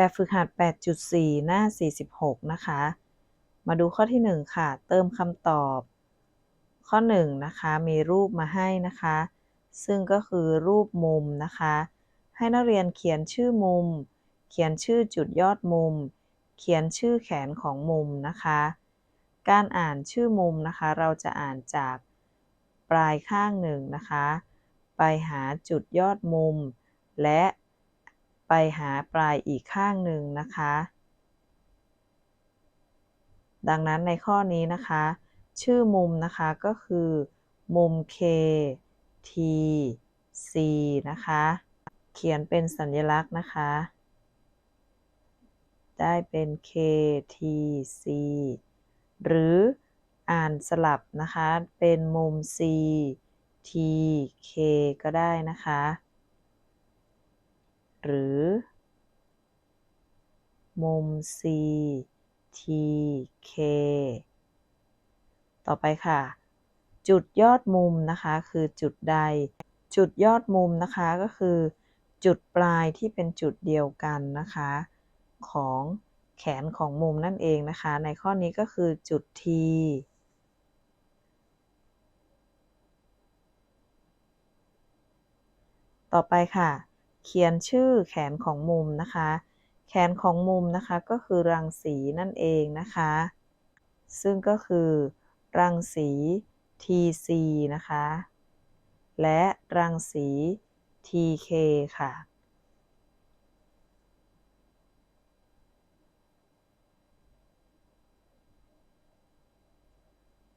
แบบฝึกหัด 8.4 หน้า 46 นะคะ มาดูข้อที่ 1 ค่ะ เติมคำตอบ ข้อ 1 นะคะ มีรูปมาให้นะคะ ซึ่งก็คือรูปมุมนะคะ ให้นักเรียนเขียนชื่อมุม เขียนชื่อจุดยอดมุม เขียนชื่อแขนของมุมนะคะ การอ่านชื่อมุมนะคะ เราจะอ่านจากปลายข้างหนึ่งนะคะ ไปหาจุดยอดมุม และ ไปหาปลายอีกข้างหนึ่งนะคะ ดังนั้นในข้อนี้นะคะ ชื่อมุมนะคะก็คือ มุม K T C นะคะ เขียนเป็นสัญลักษณ์นะคะ ได้เป็น K T C หรืออ่านสลับนะคะ เป็นมุม C T K ก็ได้นะคะ หรือ มุม C T K ต่อไปค่ะ จุดยอดมุมนะคะคือจุดใด จุดยอดมุมนะคะก็คือ จุดปลายที่เป็นจุดเดียวกันนะคะ ของแขนของมุมนั่นเองนะคะ ในข้อนี้ก็คือจุด T ต่อไปค่ะ เขียนชื่อแขนของมุมนะคะ แขนของมุมนะคะก็คือรังสีนั่นเองนะคะ ซึ่งก็คือ รังสี TC นะคะ และรังสี TK ค่ะ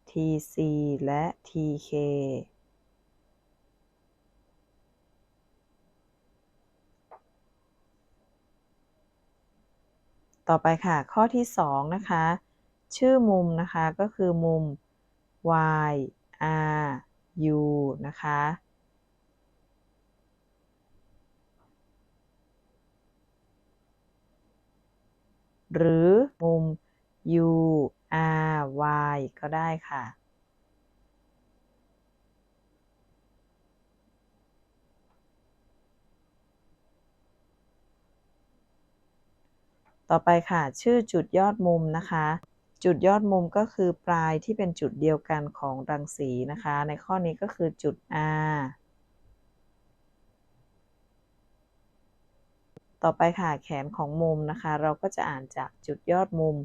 TC และ TK ต่อไปค่ะ ข้อที่ 2 นะคะ ชื่อมุมนะคะก็คือมุม y r u นะคะ หรือมุม u r y ก็ได้ค่ะ ต่อไปค่ะชื่อจุดยอดมุมนะคะ จุดยอดมุมก็คือปลายที่เป็นจุดเดียวกันของรังสีนะคะ ในข้อนี้ก็คือจุด R ต่อไปค่ะแขนของมุมนะคะ เราก็จะอ่านจากจุดยอดมุม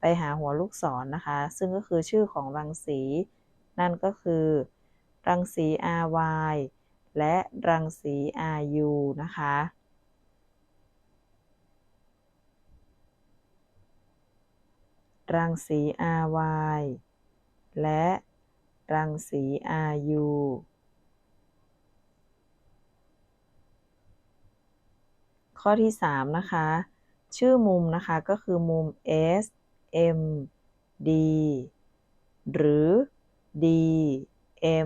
ไปหาหัวลูกศรนนะคะ ซึ่งก็คือชื่อของรังสี นั่นก็คือ รังสี RY และรังสี RU นะคะ รังสี RY และรังสี RU ข้อที่ 3 นะคะ ชื่อมุมนะคะก็คือมุม S M D หรือ D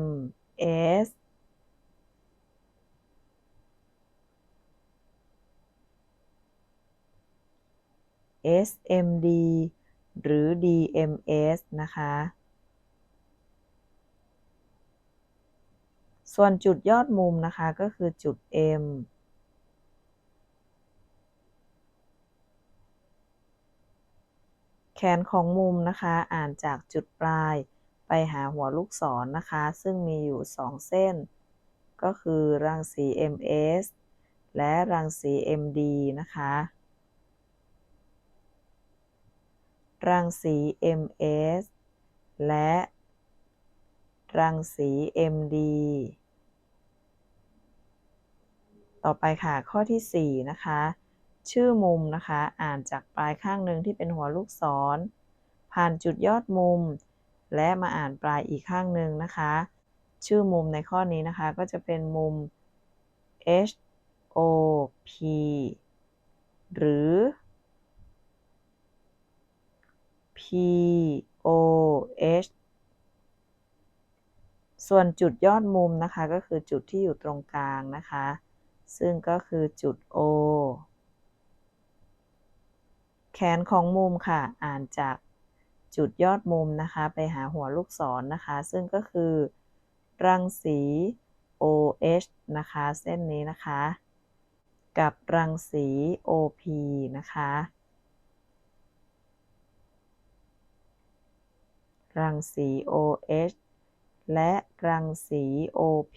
M S SMD หรือ DMS นะคะ ส่วนจุดยอดมุมนะคะก็คือจุด M แขนของมุมนะคะอ่านจากจุดปลายไปหาหัวลูกศรนนะคะ ซึ่งมีอยู่ 2 เส้น ก็คือรังสี MS และรังสี MD นะคะ รังสี MS และ รังสี MD ต่อไปค่ะข้อที่ 4 นะคะ ชื่อมุมนะคะ อ่านจากปลายข้างหนึ่งที่เป็นหัวลูกศร ผ่านจุดยอดมุม และมาอ่านปลายอีกข้างหนึ่งนะคะ ชื่อมุมในข้อนี้นะคะก็จะเป็นมุม H O P หรือ O H ส่วนจุดยอดมุมนะคะ ก็คือจุดที่อยู่ตรงกลางนะคะ ซึ่งก็คือจุด O แขนของมุมค่ะ อ่านจากจุดยอดมุมนะคะ ไปหาหัวลูกศรนนะคะ ซึ่งก็คือ รังสี OH นะคะ เส้นนี้นะคะ กับรังสี OP นะคะ รังสี OH และรังสี OP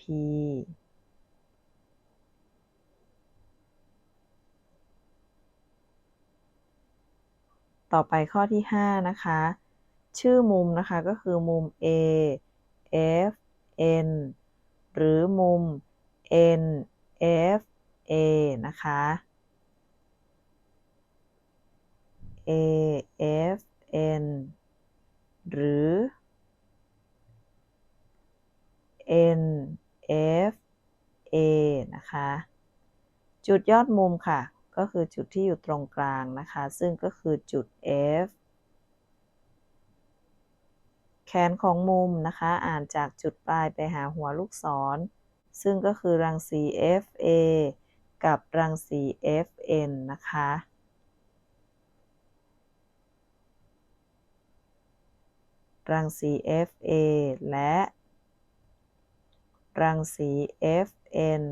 ต่อไปข้อที่ 5 นะคะ ชื่อมุมนะคะก็คือมุม A F N หรือมุม N F A นะคะ A F N หรือ N F A นะคะ จุดยอดมุมค่ะ ก็คือจุดที่อยู่ตรงกลางนะคะ ซึ่งก็คือจุด F แขนของมุมนะคะ อ่านจากจุดปลายไปหาหัวลูกศร ซึ่งก็คือรังสี FA กับรังสี FN นะคะ รังสี FA และ รังสี FN